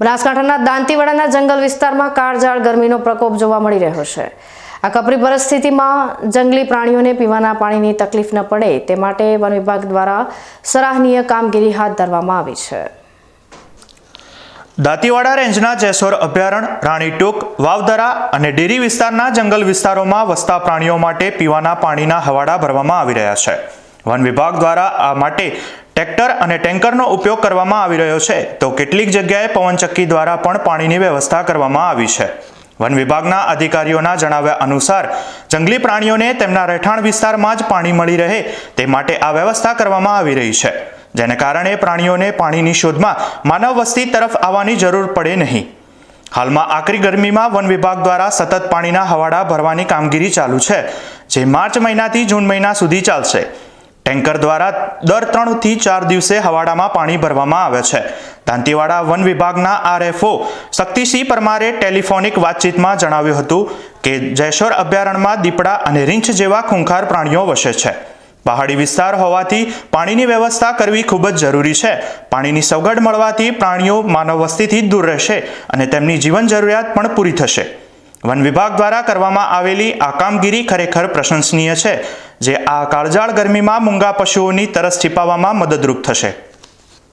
બનાસકાંઠાના દાંતીવાડાના જંગલ વિસ્તારમાં કાળઝાળ ગરમીનો પ્રકોપ જોવા મળી રહ્યો છે. આ કપરી પરિસ્થિતિમાં જંગલી પ્રાણીઓને પીવાના પાણીની તકલીફ ન પડે તે માટે વન વિભાગ દ્વારા સરાહનીય કામગીરી હાથ ધરવામાં આવી છે. દાંતીવાડા રેન્જના જેસોર અભયારણ્ય રાણીટોક વાવદરા અને ડેરી વિસ્તારના જંગલ વિસ્તારોમાં વસતા પ્રાણીઓ માટે પીવાના પાણીના હવાડા ભરવામાં આવી રહ્યા છે. વન વિભાગ દ્વારા આ માટે ટ્રેક્ટર અને ટેન્કરનો ઉપયોગ કરવામાં આવી રહ્યો છે. તો કેટલીક જગ્યાએ પવનચક્કી દ્વારા પણ પાણીની વ્યવસ્થા કરવામાં આવી છે. વન વિભાગના અધિકારીઓના જણાવ્યા અનુસાર, જંગલી પ્રાણીઓને તેમના રહેઠાણ વિસ્તારમાં જ પાણી મળી રહે તે માટે આ વ્યવસ્થા કરવામાં આવી રહી છે. જેને કારણે પ્રાણીઓને પાણીની શોધમાં માનવ વસ્તી તરફ આવવાની જરૂર પડે નહીં. હાલમાં આકરી ગરમીમાં વન વિભાગ દ્વારા સતત પાણીના હવાડા ભરવાની કામગીરી ચાલુ છે, જે માર્ચ મહિનાથી જૂન મહિના સુધી ચાલશે. ટેન્કર દ્વારા દર ત્રણથી ચાર દિવસે હવાડામાં પાણી ભરવામાં આવે છે. દાંતીવાડા વન વિભાગના આરએફઓ શક્તિસિંહ પરમારે ટેલિફોનિક વાતચીતમાં જણાવ્યું હતું કે જયશોર અભયારણ્યમાં દીપડા અને રીંછ જેવા ખૂંખાર પ્રાણીઓ વસે છે. પહાડી વિસ્તાર હોવાથી પાણીની વ્યવસ્થા કરવી ખૂબ જ જરૂરી છે. પાણીની સગવડ મળવાથી પ્રાણીઓ માનવ વસ્તીથી દૂર રહેશે અને તેમની જીવન જરૂરિયાત પણ પૂરી થશે. વન વિભાગ દ્વારા કરવામાં આવેલી આ કામગીરી ખરેખર પ્રશંસનીય છે. જે આ કાળજાળ ગરમીમાં મૂંગા પશુઓની તરસ છીપાવવામાં મદદરૂપ થશે.